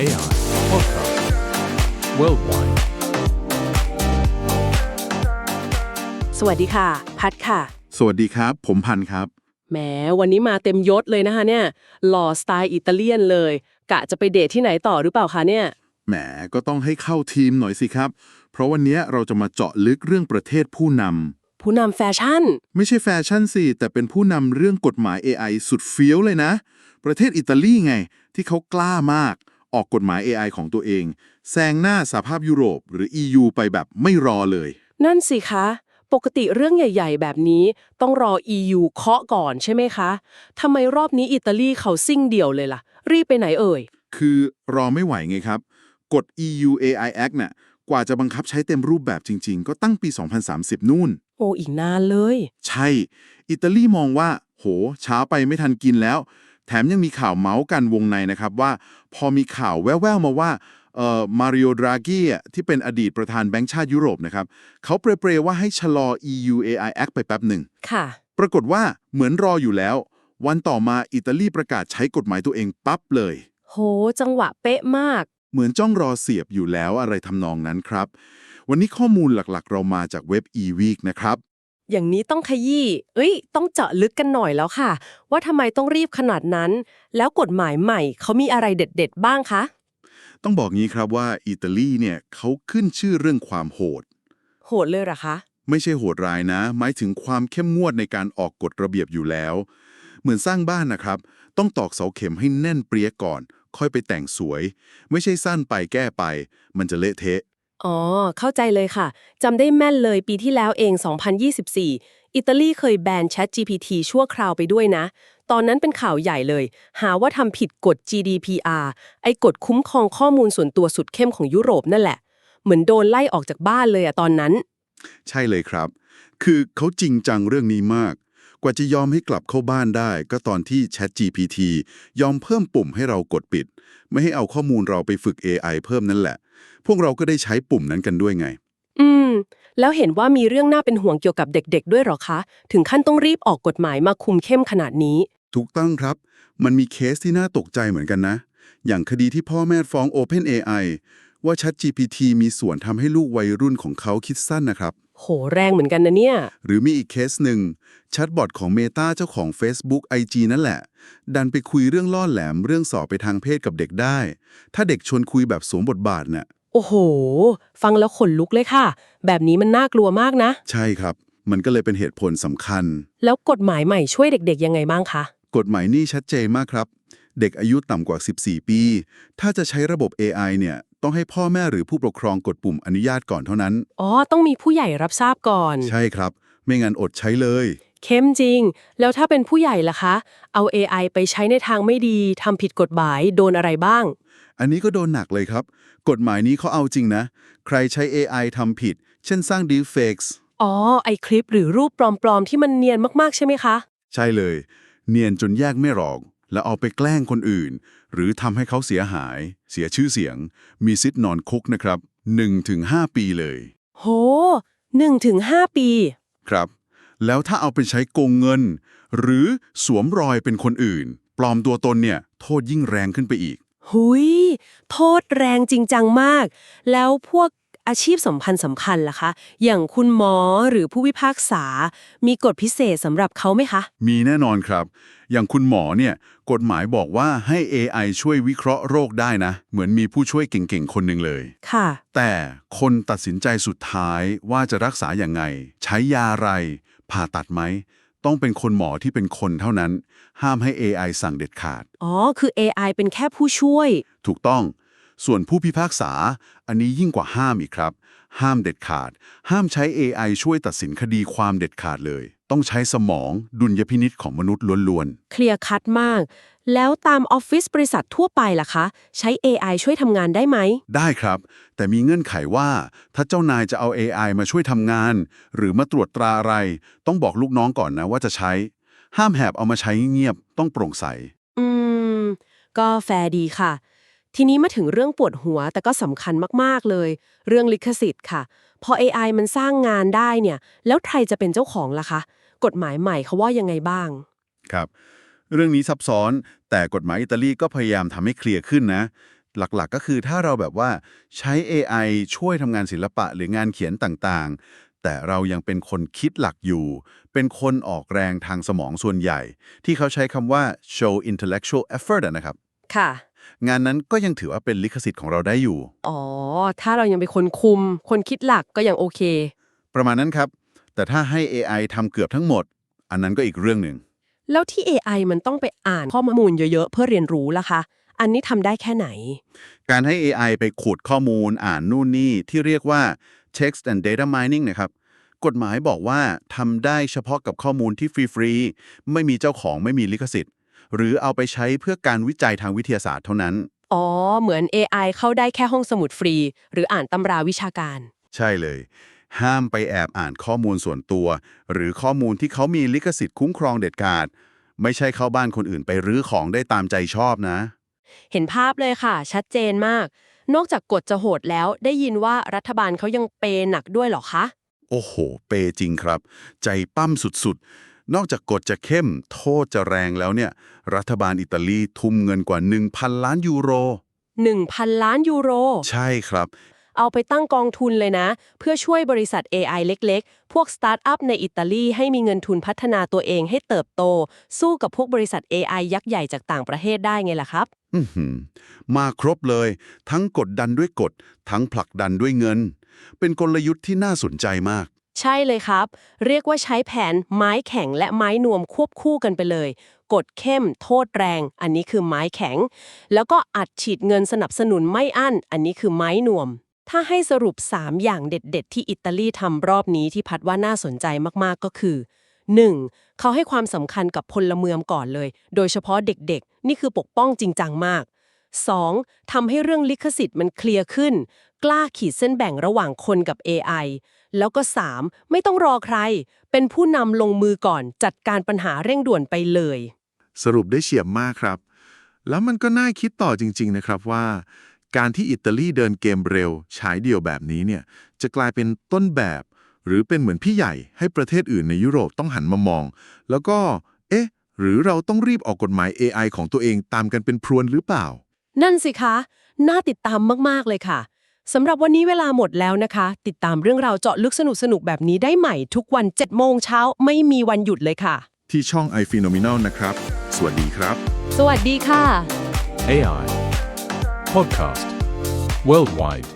AI Podcast Worldwide สวัสดีค่ะ พัดค่ะ สวัสดีครับ ผมพันธุ์ครับ แหมวันนี้มาเต็มยศเลยนะคะเนี่ย หล่อสไตล์อิตาเลียนเลย กะจะไปเดทที่ไหนต่อหรือเปล่าคะเนี่ย แหมก็ต้องให้เข้าทีมหน่อยสิครับ เพราะวันนี้เราจะมาเจาะลึกเรื่องประเทศผู้นำผู้นำแฟชั่นไม่ใช่แฟชั่นสิแต่เป็นผู้นำเรื่องกฎหมาย AI สุดเฟี้ยวเลยนะ ประเทศอิตาลีไง ที่เขากล้ามาก ออกกฎหมาย AI ของตัวเองแซงหน้าสหภาพยุโรปหรือ EU ไปแบบไม่รอเลย นั่นสิคะ ปกติเรื่องใหญ่ ๆ แบบนี้ต้องรอ EU เคาะก่อนใช่ไหมคะทำไมรอบนี้อิตาลีเขาซิ่งเดี่ยวเลยล่ะ รีบไปไหนเอ่ย คือรอไม่ไหวไงครับ กฎ EU AI Act น่ะกว่าจะบังคับใช้เต็มรูปแบบจริง ๆ ก็ตั้งปี 2030 นู่น โอ้อีกนานเลย ใช่ อิตาลีมองว่า โห ช้าไปไม่ทันกินแล้ว แถมยังมีข่าวเมาส์กันวงในนะครับว่า พอมีข่าวแว่วๆมาว่าเอ่อมาริโอดรากีอะที่เป็นอดีตประธานแบงก์ชาติยุโรปนะครับเขาเปรยๆว่าให้ชะลอ EU AI Act ไปแป๊บหนึ่งค่ะ ปรากฏว่าเหมือนรออยู่แล้ว วันต่อมาอิตาลีประกาศใช้กฎหมายตัวเองปั๊บเลย โห จังหวะเป๊ะมาก เหมือนจ้องรอเสียบอยู่แล้วอะไรทำนองนั้นครับ วันนี้ข้อมูลหลักๆ เรามาจากเว็บ e-week นะครับ อย่างนี้ต้องขยี้ เอ้ย ต้องเจาะลึกกันหน่อยแล้วค่ะ ว่าทำไมต้องรีบขนาดนั้น แล้วกฎหมายใหม่เขามีอะไรเด็ด ๆ บ้างคะ ต้องบอกงี้ครับว่าอิตาลีเนี่ยเขาขึ้นชื่อเรื่องความโหด โหดเลยเหรอคะ ไม่ใช่โหดร้ายนะ หมายถึงความเข้มงวดในการออกกฎระเบียบอยู่แล้ว เหมือนสร้างบ้านนะครับ ต้องตอกเสาเข็มให้แน่นเปรี้ยก่อน ค่อยไปแต่งสวย ไม่ใช่สั้นไปแก้ไป มันจะเละเทะ อ๋อ เข้าใจเลยค่ะ จำได้แม่นเลยปีที่แล้วเอง 2024 อิตาลีเคยแบน Chat GPT ชั่วคราวไปด้วยนะ ตอนนั้นเป็นข่าวใหญ่เลย หาว่าทำผิดกฎ GDPR ไอ้กฎคุ้มครองข้อมูลส่วนตัวสุดเข้มของยุโรปนั่นแหละ เหมือนโดนไล่ออกจากบ้านเลยอะตอนนั้น ใช่เลยครับ คือเขาจริงจังเรื่องนี้มาก กว่าจะยอมให้กลับเข้าบ้านได้ ก็ตอนที่ Chat GPT ยอมเพิ่มปุ่มให้เรากดปิด ไม่ให้เอาข้อมูลเราไปฝึก AI เพิ่มนั่นแหละ พวกเราก็ได้ใช้ปุ่มนั้นกันด้วยไง อืม แล้วเห็นว่ามีเรื่องน่าเป็นห่วงเกี่ยวกับเด็ก ๆ ด้วยเหรอคะ ถึงขั้นต้องรีบออกกฎหมายมาคุมเข้มขนาดนี้ ถูกต้องครับ มันมีเคสที่น่าตกใจเหมือนกันนะ อย่างคดีที่พ่อแม่ฟ้อง OpenAI ว่า ChatGPT มีส่วนทำให้ลูกวัยรุ่นของเขาคิดสั้นนะครับ โหแรงเหมือนกันนะเนี่ย หรือมีอีกเคสหนึ่งแชทบอทของ Meta เจ้าของ Facebook IG นั่นแหละ ดันไปคุยเรื่องล่อแหลมเรื่องสอบไปทางเพศกับเด็กได้ ถ้าเด็กชวนคุยแบบสวมบทบาทน่ะโอ้โห ฟังแล้วขนลุกเลยค่ะ แบบนี้มันน่ากลัวมากนะ ใช่ครับ มันก็เลยเป็นเหตุผลสำคัญ แล้วกฎหมายใหม่ช่วยเด็กๆยังไงบ้างคะ กฎหมายนี่ชัดเจนมากครับ เด็กอายุต่ำกว่า 14 ปี ถ้าจะใช้ระบบ AI เนี่ย ต้องให้พ่อแม่หรือผู้ปกครองกดปุ่มอนุญาตก่อนเท่านั้น อ๋อ ต้องมีผู้ใหญ่รับทราบก่อน ใช่ครับ ไม่งั้นอดใช้เลย เข้มจริง แล้วถ้าเป็นผู้ใหญ่ล่ะคะ เอา AI ไปใช้ในทางไม่ดีทำผิดกฎหมายโดนอะไรบ้าง อันนี้ก็โดนหนักเลยครับ กฎหมายนี้เขาเอาจริงนะ ใครใช้ AI ทำผิด เช่นสร้าง deepfakes อ๋อ ไอคลิปหรือรูปปลอมๆ ที่มันเนียนมากๆ ใช่ไหมคะ ใช่เลย เนียนจนแยกไม่ออก แล้วเอาไปแกล้งคนอื่น หรือทำให้เขาเสียหาย เสียชื่อเสียง มีสิทธิ์นอนคุกนะครับ1-5 ปีเลย โหหนึ่งถึงห้าปี ครับ แล้วถ้าเอาไปใช้โกงเงิน หรือสวมรอยเป็นคนอื่น ปลอมตัวตนเนี่ย โทษยิ่งแรงขึ้นไปอีก หุย โทษแรงจริงจังมาก แล้วพวก อาชีพสำคัญสำคัญล่ะคะ อย่างคุณหมอหรือผู้พิพากษา มีกฎพิเศษสำหรับเขาไหมคะ มีแน่นอนครับ อย่างคุณหมอเนี่ยกฎหมายบอกว่าให้ AI ช่วยวิเคราะห์โรคได้นะ เหมือนมีผู้ช่วยเก่งๆ คนหนึ่งเลย ค่ะ แต่คนตัดสินใจสุดท้ายว่าจะรักษาอย่างไง ใช้ยาอะไร ผ่าตัดไหมต้องเป็นคนหมอที่เป็นคนเท่านั้น ห้ามให้ AI สั่งเด็ดขาด อ๋อ คือ AI เป็นแค่ผู้ช่วย ถูกต้อง ส่วนผู้พิพากษา อันนี้ยิ่งกว่าห้ามอีกครับ ห้ามเด็ดขาด ห้ามใช้ AI ช่วยตัดสินคดีความเด็ดขาดเลย ต้องใช้สมองดุลยพินิษของมนุษย์ล้วนเคลียร์คัดมาก แล้วตามออฟฟิศบริษัททั่วไปล่ะคะ ใช้ AI ช่วยทำงานได้ไหมๆได้ครับ แต่มีเงื่อนไขว่า ถ้าเจ้านายจะเอา AI มาช่วยทำงาน หรือมาตรวจตราอะไร ต้องบอกลูกน้องก่อนนะว่าจะใช้ ห้ามแหบเอามาใช้เงียบๆต้องโปร่งใส อืม ก็แฟร์ดีค่ะ ทีนี้มาถึงเรื่องปวดหัวแต่ก็สำคัญมากๆเลย เรื่องลิขสิทธิ์ค่ะ พอ AI มันสร้างงานได้เนี่ย แล้วใครจะเป็นเจ้าของล่ะคะ กฎหมายใหม่เขาว่ายังไงบ้าง ครับ เรื่องนี้ซับซ้อน แต่กฎหมายอิตาลีก็พยายามทำให้เคลียร์ขึ้นนะ หลักๆก็คือถ้าเราแบบว่าใช้ AI ช่วยทำงานศิลปะหรืองานเขียนต่างๆ แต่เรายังเป็นคนคิดหลักอยู่ เป็นคนออกแรงทางสมองส่วนใหญ่ ที่เขาใช้คำว่า show intellectual effort อะนะครับ ค่ะ งานนั้นก็ยังถือว่าเป็นลิขสิทธิ์ของเราได้อยู่ อ๋อ ถ้าเรายังเป็นคนคุม คนคิดหลักก็ยังโอเค ประมาณนั้นครับ แต่ถ้าให้ AI ทำเกือบทั้งหมด อันนั้นก็อีกเรื่องหนึ่ง แล้วที่ AI มันต้องไปอ่านข้อมูลเยอะๆ เพื่อเรียนรู้ล่ะคะ อันนี้ทำได้แค่ไหน การให้ AI ไปขุดข้อมูลอ่านนู่นนี่ที่เรียกว่า text and data mining นะครับ กฎหมายบอกว่าทำได้เฉพาะกับข้อมูลที่ฟรีๆ ไม่มีเจ้าของไม่มีลิขสิทธิ์ หรือเอาไปใช้เพื่อการวิจัยทางวิทยาศาสตร์เท่านั้น อ๋อ เหมือน AI เข้าได้แค่ห้องสมุดฟรี หรืออ่านตำราวิชาการ ใช่เลย ห้ามไปแอบอ่านข้อมูลส่วนตัว หรือข้อมูลที่เขามีลิขสิทธิ์คุ้มครองเด็ดขาด ไม่ใช่เข้าบ้านคนอื่นไปรื้อของได้ตามใจชอบนะ เห็นภาพเลยค่ะ ชัดเจนมาก นอกจากกฎจะโหดแล้วได้ยินว่ารัฐบาลเขายังเปย์หนักด้วยเหรอคะ โอ้โห เปจริงครับ ใจปั้มสุดๆ นอกจากกฎจะเข้มโทษจะแรงแล้วเนี่ย รัฐบาลอิตาลีทุ่มเงินกว่า 1,000 ล้านยูโร 1,000 ล้านยูโร ใช่ครับ เอาไปตั้งกองทุนเลยนะ เพื่อช่วยบริษัท AI เล็กๆ พวกสตาร์ทอัพในอิตาลีให้มีเงินทุนพัฒนาตัวเองให้เติบโต สู้กับพวกบริษัท AI ยักษ์ใหญ่จากต่างประเทศได้ไงล่ะครับอื้อหือมาครบเลย ทั้งกดดันด้วยกฎทั้งผลักดันด้วยเงิน เป็นกลยุทธ์ที่น่าสนใจมาก ใช่เลยครับ เรียกว่าใช้แผนไม้แข็งและไม้นวมควบคู่กันไปเลย กดเข้ม โทษแรง อันนี้คือไม้แข็ง แล้วก็อัดฉีดเงินสนับสนุนไม่อั้น อันนี้คือไม้นวม ถ้าให้สรุป 3 อย่างเด็ด ๆ ที่อิตาลีทำรอบนี้ที่พัดว่าน่าสนใจมากๆก็คือ 1. เขาให้ความสำคัญกับพลเมืองก่อนเลย โดยเฉพาะเด็กๆ นี่คือปกป้องจริงจังมาก 2. ทำให้เรื่องลิขสิทธิ์มันเคลียร์ขึ้น กล้าขีดเส้นแบ่งระหว่างคนกับ AI แล้วก็ 3. ไม่ต้องรอใคร เป็นผู้นำลงมือก่อนจัดการปัญหาเร่งด่วนไปเลย สรุปได้เฉียบมากครับ แล้วมันก็น่าคิดต่อจริง ๆ นะครับว่า การที่อิตาลีเดินเกมเร็ว ฉายเดี่ยวแบบนี้เนี่ยจะกลายเป็นต้นแบบ หรือเป็นเหมือนพี่ใหญ่ให้ประเทศอื่นในยุโรปต้องหันมามอง แล้วก็ เอ๊ะ หรือเราต้องรีบออกกฎหมาย AI ของตัวเองตามกันเป็นพรวนหรือเปล่า นั่นสิคะ น่าติดตามมาก ๆ เลยค่ะ สำหรับวันนี้เวลาหมดแล้วนะคะ ติดตามเรื่องราวเจาะลึกสนุกๆแบบนี้ได้ใหม่ทุกวัน7โมงเช้าไม่มีวันหยุดเลยค่ะ ที่ช่อง iPhenomenal นะครับ สวัสดีครับ สวัสดีค่ะ AI Podcast Worldwide